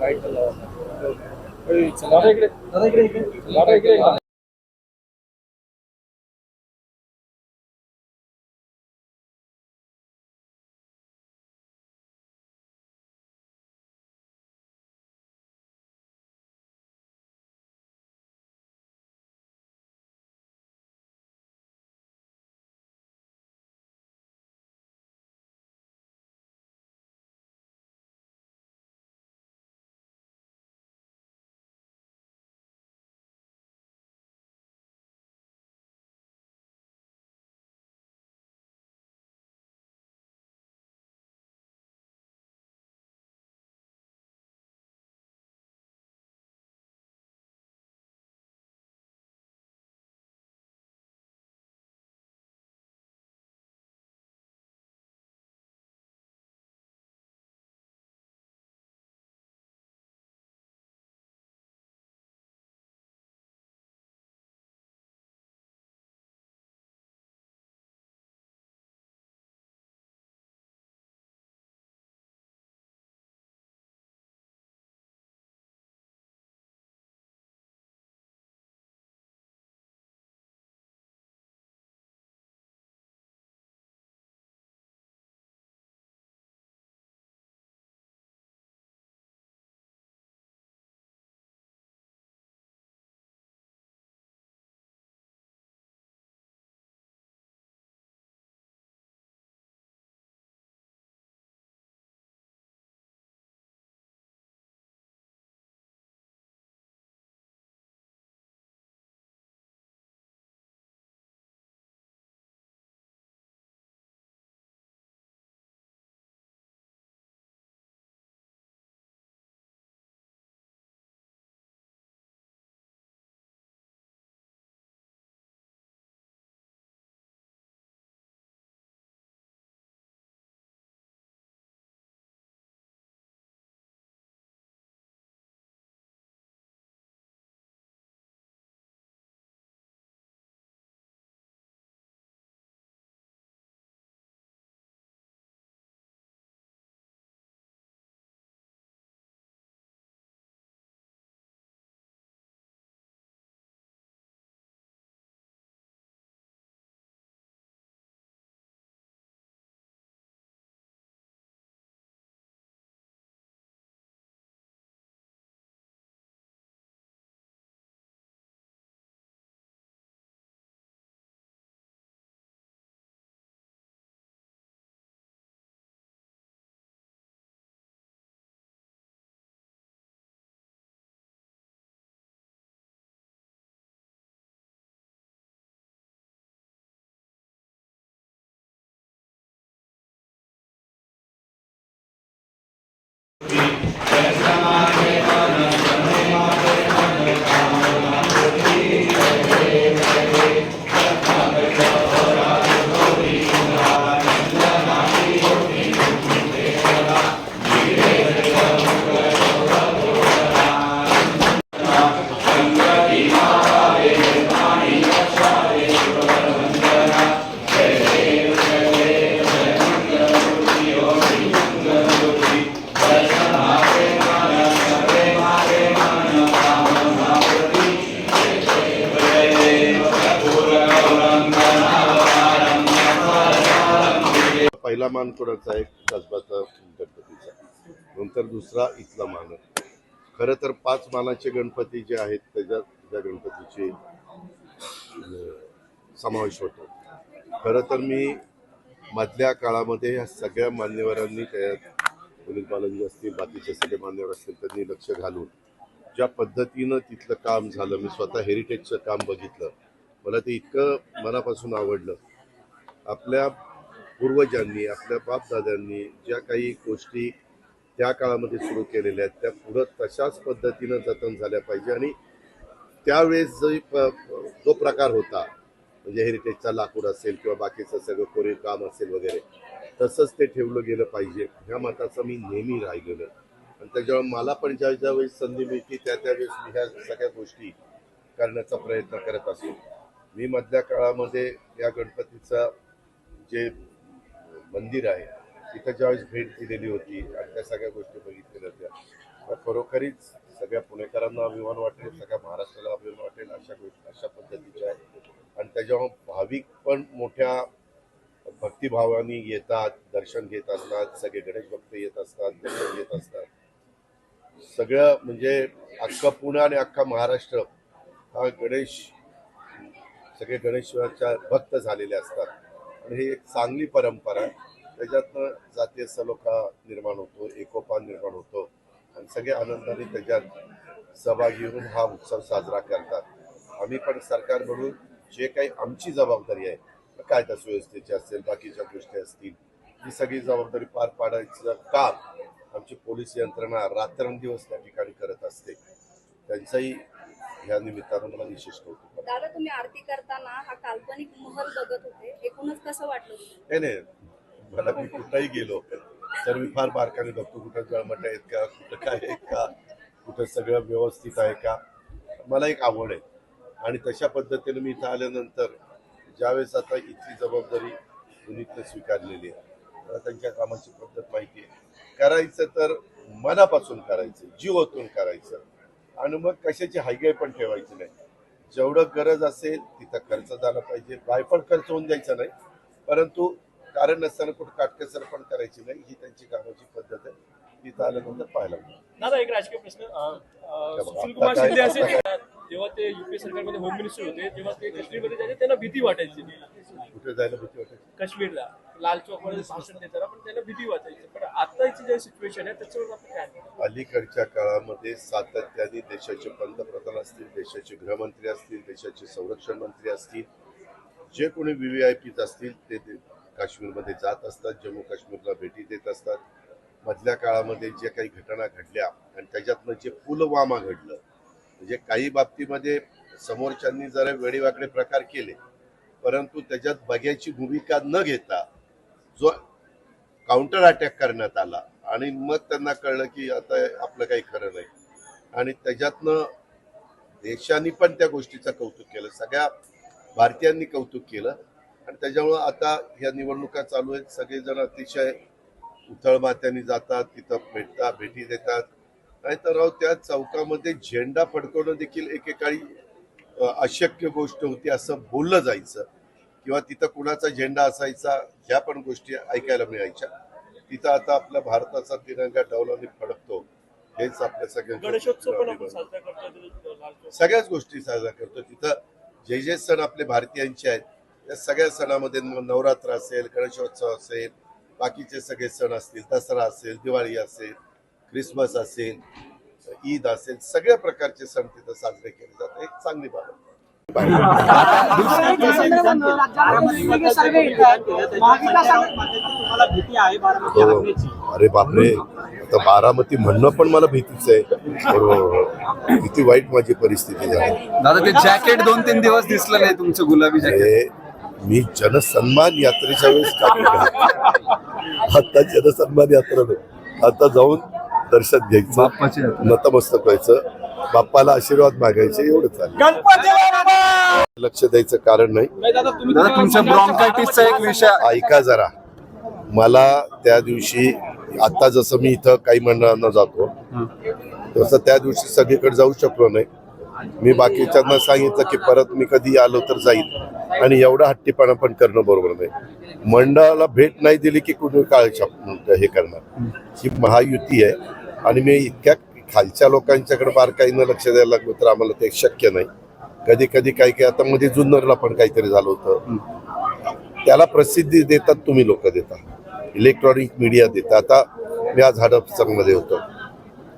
బయట पहिला मान कोणाचा एक कसबाचा गणपतीचा. नंतर दुसरा इथला मान खरं तर पाच मानाचे गणपती जे आहेत त्याच्यात त्या गणपतीचे समावेश होतो. खरं तर मी मधल्या काळामध्ये ह्या सगळ्या मान्यवरांनी त्यात पुलिस बालनजी असतील बाकीचे सगळे मान्यवर असतील त्यांनी लक्ष घालून ज्या पद्धतीनं तिथलं काम झालं मी स्वतः हेरिटेजचं काम बघितलं. मला ते इतकं मनापासून आवडलं. आपल्या पूर्वजांनी आपल्या बापदादांनी ज्या काही गोष्टी त्या काळामध्ये सुरू केलेल्या आहेत त्या पुढं तशाच पद्धतीनं जतन झाल्या पाहिजे. आणि त्यावेळेस जो प- जो प्रकार होता म्हणजे हेरिटेजचा लाकूड असेल किंवा बाकीचं सगळं कोरीव काम असेल वगैरे तसंच ते ठेवलं गेलं पाहिजे. ह्या मताचं मी नेहमी राहिलेलं. आणि त्याच्यामुळे मला पण ज्या ज्यावेळेस संधी मिळते त्या त्यावेळेस मी ह्या सगळ्या गोष्टी करण्याचा प्रयत्न करत असतो. मी मधल्या काळामध्ये या गणपतीचा जे मंदिर आहे. तिथं ज्यावेळेस भेट दिलेली होती आणि त्या सगळ्या गोष्टी बघितलेल्या होत्या तर खरोखरीच सगळ्या पुणेकरांना अभिमान वाटेल सगळ्या महाराष्ट्राला अभिमान वाटेल अशा गोष्टी अशा पद्धतीच्या. आहेत आणि त्याच्यामुळे भाविक पण मोठ्या भक्तिभावाने येतात दर्शन घेत असतात सगळे गणेश भक्त येत असतात दर्शन घेत असतात. सगळं म्हणजे अख्खा पुणे आणि अख्खा महाराष्ट्र हा गणेश सगळे गणेशाच्या भक्त झालेले असतात. आणि ही एक चांगली परंपरा आहे. त्याच्यातनं जातीय सलोखा निर्माण होतो एकोपा निर्माण होतो. आणि सगळे आनंदाने त्याच्यात सहभागी होऊन हा उत्सव साजरा करतात. आम्ही पण सरकार म्हणून जे काही आमची जबाबदारी आहे काय त्या सुव्यवस्थेची असेल बाकीच्या गोष्टी असतील ही सगळी जबाबदारी पार पाडायचं काम आमची पोलीस यंत्रणा रात्रंदिवस त्या ठिकाणी करत असते. त्यांचंही ह्या निमित्तानं मला विशेष कौतुक दादा तुम्ही आरती करताना हा काल्पनिक महल बघत होते. एकूणच कसं वाटलं नाही नाही. मला मी कुठंही गेलो तर मी फार बारकाने बघतो कुठं जळमट आहेत का कुठं काय आहे का कुठं सगळं व्यवस्थित आहे का. मला एक आवड आहे. आणि तशा पद्धतीने मी इथं आल्यानंतर ज्यावेळेस आता इथली जबाबदारी पुनीतनं स्वीकारलेली आहे. मला त्यांच्या कामाची पद्धत माहिती आहे. करायचं तर मनापासून करायचं जीवातून करायचं. आणि मग कशाची हायगाय पण ठेवायची नाही. जेवढं गरज असेल तिथं खर्च झाला पाहिजे. बायपण खर्च होऊन द्यायचा नाही. परंतु कारण नसताना कुठं काटकसर पण करायची नाही. ही त्यांची कामाची पद्धत आहे. तिथं आल्यानंतर पाहायला मिळेल. एक राजकीय प्रश्न. जेव्हा ते युपी सरकारमध्ये होम मिनिस्टर होते तेव्हा ते काश्मीरमध्ये जायचे त्यांना भीती वाटायची. कुठे जायला भीती वाटत काश्मीरला. लाल चौकमध्ये भाषण देताना पण त्याला भीती वाटायची पण आताची जे सिच्युएशन आहे त्याच्यावर आपण काय अलीकडच्या काळामध्ये सातत्याने देशाचे पंतप्रधान असतील देशाचे गृहमंत्री असतील देशाचे संरक्षण मंत्री असतील जे कोणी व्ही व्ही आय पीज असतील ते ते काश्मीरमध्ये जात असतात जम्मू काश्मीरला भेटी देत असतात. मधल्या काळामध्ये जे काही घटना घडल्या आणि त्याच्यातनं जे पुलवामा घडलं म्हणजे काही बाबतीमध्ये समोरच्यांनी जरा वेडेवाकडे प्रकार केले परंतु त्याच्यात बघ्याची भूमिका न घेता जो काउंटर अटॅक करण्यात आला. आणि मग त्यांना कळलं की आता आपलं काही खरं नाही. आणि त्याच्यातनं देशांनी पण त्या गोष्टीचं कौतुक केलं. सगळ्या भारतीयांनी कौतुक केलं. आणि त्याच्यामुळं आता ह्या निवडणुका चालू आहेत. सगळेजण अतिशय उथळमात्याने जातात तिथं भेटतात भेटी देतात. नाहीतर राव त्या चौकामध्ये झेंडा फडकवणं देखील एकेकाळी अशक्य गोष्ट होती असं बोललं जायचं. किंवा तिथं कुणाचा झेंडा असायचा ह्या पण गोष्टी ऐकायला मिळायच्या. तिथं आता आपल्या भारताचा तिरंगा डौलाने फडकतो हेच आपल्या चौक. सगळ्याच गोष्टी साजरा करतो. तिथं जे जे सण आपले भारतीयांचे आहेत त्या सगळ्या सणामध्ये नवरात्र असेल गणेशोत्सव असेल बाकीचे सगळे सण असतील दसरा असेल दिवाळी असेल क्रिसमस असेल ईद असेल सगळ्या प्रकारचे सण तिथं साजरे केले जातात. एक चांगली बाब आहे. तुम्हाला भीती आहे बारामती. हरण्याची अरे बापरे आता बारामती म्हणणं पण मला भीतीच आहे. किती वाईट माझी परिस्थिती झाली दादा ते जॅकेट दोन तीन दिवस दिसलं नाही तुमचं गुलाबी जॅकेट हे मी जनसन्मान यात्रेच्या वेळेस. आता जनसन्मान यात्रा. आता जाऊन दर्शन घ्यायचं. नतमस्तक व्हायचं बाप्पाला आशीर्वाद मागायचे एवढं चालेल लक्ष द्यायचं कारण नाही. नाही दादा तुम्ही दादा तुमच्या ब्रॉन्कायटिसचा एक विषय ऐका जरा. मला त्या दिवशी आता जसं मी इथं काही मंडळांना जातो तसं त्या दिवशी सगळीकडे जाऊ शकलो नाही. मी बाकीच्यांना सांगितलं की परत मी कधी आलो तर जाईल. आणि एवढा हट्टीपणा पण करणं बरोबर नाही. मंडळाला भेट नाही दिली की कुणी काळ हे करणार. ही महायुती आहे. आणि मी इतक्या खालच्या लोकांच्याकडे बारकाईनं लक्ष द्यायला लागलो तर आम्हाला ते शक्य नाही. कधी कधी काही काही आता मध्ये जुन्नरला पण काहीतरी झालं होतं. त्याला प्रसिद्धी देतात तुम्ही लोक देता. इलेक्ट्रॉनिक मीडिया देता. आता मी आज हडपसरमध्ये होतो.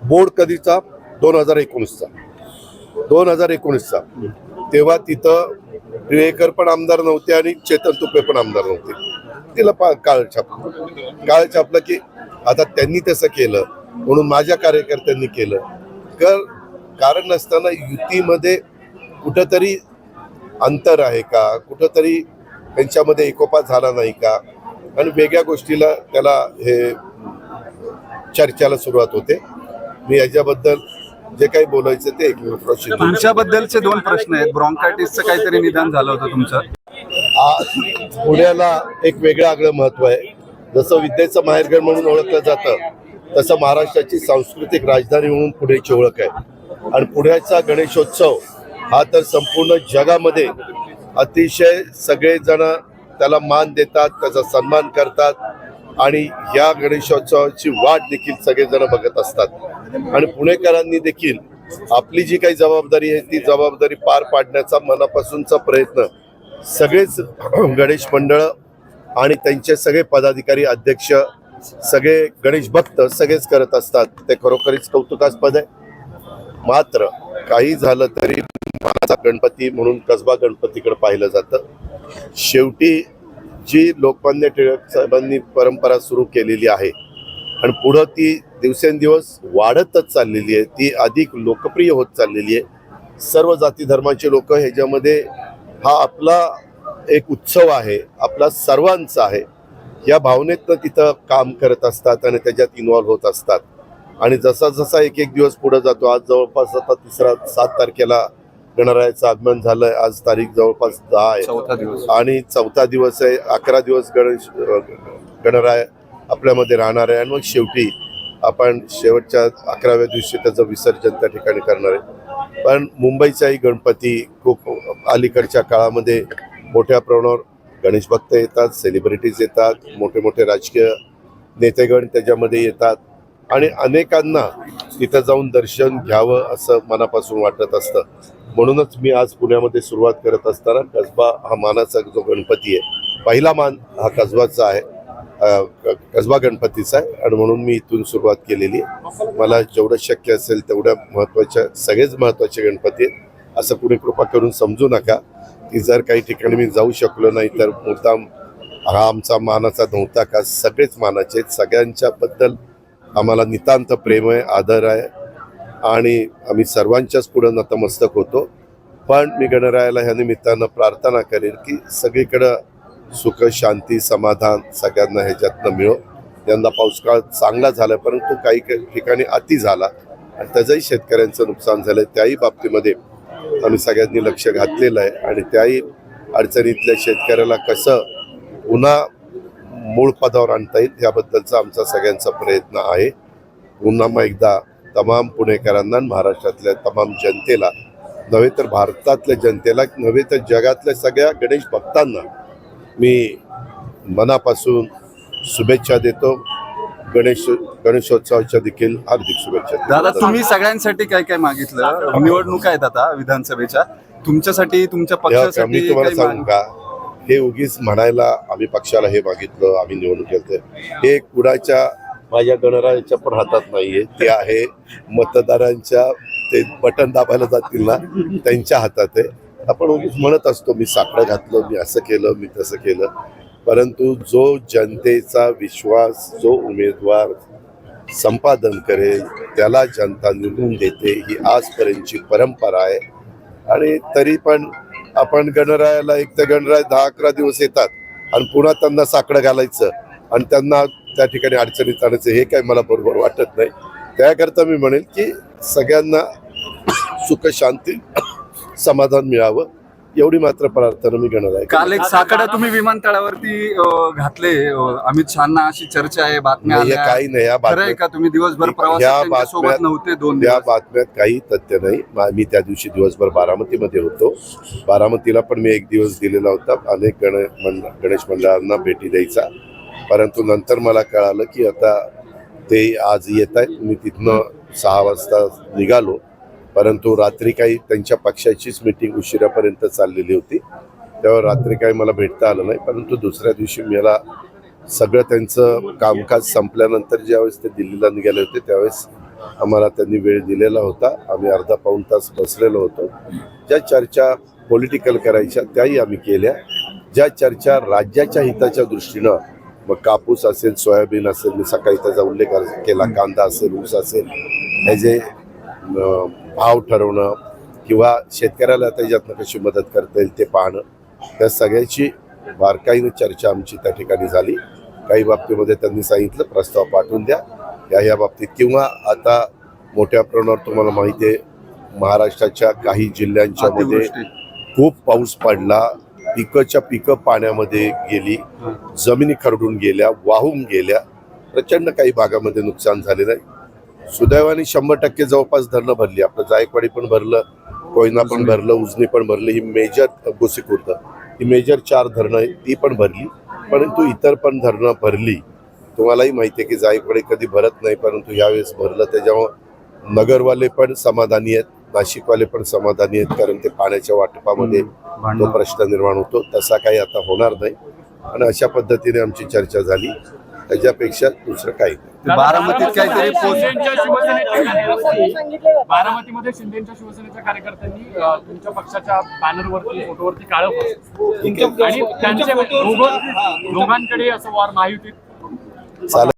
बोर्ड कधीचा? दोन हजार एकोणीसचा. दोन हजार एकोणीसचा. तेव्हा तिथं टिळेकर पण आमदार नव्हते आणि चेतन तुपे पण आमदार नव्हते. तिला पा काळ छापलं. काळ छापलं की आता त्यांनी तसं केलं. म्हणून माझ्या कार्यकर्त्यांनी केलं. कर कारण नसताना युतीमध्ये कुठंतरी अंतर आहे का? कुठंतरी त्यांच्यामध्ये एकोपा झाला नाही का? आणि वेगळ्या गोष्टीला त्याला हे चर्चेला सुरुवात होते. मी याच्याबद्दल जे काही बोलायचं ते एक मिनिट तुमच्याबद्दलचे दोन प्रश्न आहेत. ब्रॉन्कायटिसचं काहीतरी निदान झालं होतं तुमचं. आज पुण्याला एक वेगळं आगळं महत्त्व आहे. जसं विद्येचं माहेरघर म्हणून ओळखलं जातं तसं महाराष्ट्राची सांस्कृतिक राजधानी म्हणून पुण्याची ओळख आहे. आणि पुण्याचा गणेशोत्सव हा तर संपूर्ण जगामध्ये अतिशय सगळेजण त्याला मान देतात त्याचा सन्मान करतात आणि या गणेशोत्सवाची वाट देखील सगळेजण बघत असतात. आणि पुणेकरांनी देखील आपली जी काही जबाबदारी आहे ती जबाबदारी पार पाडण्याचा मनापासूनचा प्रयत्न सगळेच गणेश मंडळ आणि त्यांचे सगळे पदाधिकारी अध्यक्ष सगळे गणेश भक्त सगळेच करत असतात. ते खरोखरीच कौतुकास्पद आहे. मात्र काही झालं तरी माझा गणपती म्हणून कसबा गणपतीकडे पाहिलं जातं. शेवटी जी लोकमान्य टिळक साहेबांनी परंपरा सुरू केलेली आहे आणि पुढं ती दिवसेंदिवस वाढतच चाललेली आहे ती अधिक लोकप्रिय होत चाललेली आहे. सर्व जाती धर्माचे लोक ह्याच्यामध्ये हा आपला एक उत्सव आहे आपला सर्वांचा आहे. या भावनेतनं तिथं काम करत असतात आणि त्याच्यात इन्व्हॉल्व्ह होत असतात. आणि जसा जसा एक एक दिवस पुढे जातो आज जवळपास आता तिसरा सात तारखेला गणरायाचं आगमन झालंय. आज तारीख जवळपास दहा आहे. आणि चौथा दिवस आहे. अकरा दिवस गणेश गणराय आपल्यामध्ये राहणार आहे. आणि मग शेवटी आपण शेवटच्या अकराव्या दिवशी त्याचं विसर्जन त्या ठिकाणी करणार आहे. पण मुंबईचाही गणपती खूप अलीकडच्या काळामध्ये मोठ्या प्रमाणावर गणेश भक्त येतात सेलिब्रिटीज येतात मोठे मोठे राजकीय नेतेगण त्याच्यामध्ये येतात. आणि अनेकांना तिथं जाऊन दर्शन घ्यावं असं मनापासून वाटत असतं. म्हणूनच मी आज पुण्यामध्ये सुरुवात करत असताना कसबा हा मानाचा जो गणपती आहे पहिला मान हा कसबाचा आहे क- कसबा गणपतीचा आहे. आणि म्हणून मी इथून सुरुवात केलेली आहे. मला जेवढं शक्य असेल तेवढ्या महत्त्वाच्या सगळेच महत्त्वाचे गणपती आहेत. असं कुणी कृपा करून समजू नका. की जर काही ठिकाणी मी जाऊ शकलो नाही तर मुद्दाम हा आमचा मानाचा नव्हता का? सगळेच मानाचे आहेत. सगळ्यांच्याबद्दल आम्हाला नितांत प्रेम आहे आदर आहे. आणि आम्ही सर्वांच्याच पुढं नतमस्तक होतो. पण मी गणरायाला ह्या निमित्तानं प्रार्थना करेन की सगळीकडं सुख शांती समाधान सगळ्यांना ह्याच्यातनं मिळो. यंदा पाऊसकाळ चांगला झाला परंतु काही काही ठिकाणी अति झाला. आणि त्याचंही शेतकऱ्यांचं नुकसान झालं त्याही बाबतीमध्ये आम्ही सगळ्यांनी लक्ष घातलेलं आहे आणि त्याही अडचणीतल्या शेतकऱ्याला कसं पुन्हा मूळ पदावर आणता येईल याबद्दलचा आमचा सगळ्यांचा प्रयत्न आहे. पुन्हा मग एकदा तमाम पुणेकरांना आणि महाराष्ट्रातल्या तमाम जनतेला नव्हे तर भारतातल्या जनतेला नव्हे तर जगातल्या सगळ्या गणेश भक्तांना मी मनापासून शुभेच्छा देतो. गणेश गणेशोत्सवाच्या देखील हार्दिक शुभेच्छा. दादा तुम्ही सगळ्यांसाठी काय काय मागितलं? निवडणुका आहेत आता विधानसभेच्या. तुमच्यासाठी तुमच्या पक्षासाठी मी तुम्हाला सांगू का? हे उगीच म्हणायला आम्ही पक्षाला हे मागितलं आम्ही निवडणूक हे कुणाच्या माझ्या गणरायाच्या पण हातात नाहीये. ते आहे मतदारांच्या ते बटन दाबायला जातील ना त्यांच्या हातात आहे. आपण उगीच म्हणत असतो मी साकडं घातलं मी असं केलं मी तसं केलं. परंतु जो जनतेचा विश्वास जो उमेदवार संपादन करेल त्याला जनता निवडून देते ही आजपर्यंतची परंपरा आहे. आणि तरी पण आपण गणरायाला एक तर गणराय दहा अकरा दिवस येतात आणि पुन्हा त्यांना साकडं घालायचं आणि त्यांना त्या ठिकाणी अडचणीत आणायचं हे काही मला बरोबर वाटत नाही. त्याकरता मी म्हणेल की सगळ्यांना सुख शांती समाधान मिळावं. एवढी मात्र प्रार्थना मी गणराय काल एक साकडा तुम्ही विमानतळावरती अं, घातले. अं, अमित शहाना अशी चर्चा आहे बातम्या नाही, हे आल्या. काही नाही या खरं आहे का तुम्ही दिवसभर या बातम्यात- नव्हते दोन या दिवस? बातम्यात काही तथ्य नाही. मा- मी त्या दिवशी दिवसभर बारामतीमध्ये होतो. बारामतीला पण मी एक दिवस दिलेला होता. अनेक गण मंड गणेश मंडळांना भेटी द्यायचा. परंतु नंतर मला कळालं की आता ते आज येत आहेत. मी तिथनं सहा वाजता निघालो. परंतु रात्री काही त्यांच्या पक्षाचीच मिटिंग उशिरापर्यंत चाललेली होती. तेव्हा रात्री काही मला भेटता आलं नाही परंतु दुसऱ्या दिवशी मला सगळं त्यांचं कामकाज संपल्यानंतर ज्यावेळेस ते दिल्लीला निघाले होते त्यावेळेस आम्हाला त्यांनी वेळ दिलेला होता. आम्ही अर्धा पाऊण तास बसलेलो होतो. ज्या चर्चा पॉलिटिकल करायच्या त्याही आम्ही केल्या. ज्या चर्चा राज्याच्या हिताच्या दृष्टीनं मग कापूस असेल सोयाबीन असेल मी सकाळी त्याचा उल्लेख केला कांदा असेल ऊस असेल हे जे भाव ठरवणं किंवा शेतकऱ्याला त्याच्यातनं कशी मदत करता येईल ते पाहणं त्या सगळ्याची बारकाईने चर्चा आमची त्या ठिकाणी झाली. काही बाबतीमध्ये त्यांनी सांगितलं प्रस्ताव पाठवून द्या. या या बाबतीत किंवा आता मोठ्या प्रमाणावर तुम्हाला माहिती आहे महाराष्ट्राच्या काही जिल्ह्यांच्या मध्ये अतिवृष्टी. खूप पाऊस पडला. पिकच्या पिकं पाण्यामध्ये गेली जमिनी खरडून गेल्या वाहून गेल्या. प्रचंड काही भागामध्ये नुकसान झालेलं आहे. सुदैवाने शंभर टक्के जवळपास धरणं भरली. आपलं जायकवाडी पण भरलं कोयना पण भरलं उजनी पण भरलं ही मेजर गोसीखुर्द ही मेजर चार धरणं ती पण भरली. परंतु इतर पण धरणं भरली. तुम्हालाही माहिती आहे की जायकवाडी कधी भरत नाही परंतु यावेळेस भरलं. त्याच्यामुळं नगरवाले पण समाधानी आहेत नाशिकवाले पण समाधानी आहेत कारण ते पाण्याच्या वाटपामध्ये तो प्रश्न निर्माण होतो. तसा काही आता होणार नाही. आणि अशा पद्धतीने आमची चर्चा झाली. त्याच्यापेक्षा दुसरं काही नाही. बारामतीत काहीतरी पोस्ट शिंदेच्या शिवसेनेच्या कार्यकर्त्यांनी बारामतीमध्ये शिंदेच्या शिवसेनेच्या कार्यकर्त्यांनी अ, तुमच्या पक्षाच्या बॅनरवरती फोटोवरती काळं फासलं. आणि त्यांचे दोघं दोघांकडे असं वार महायुतीत चालेल.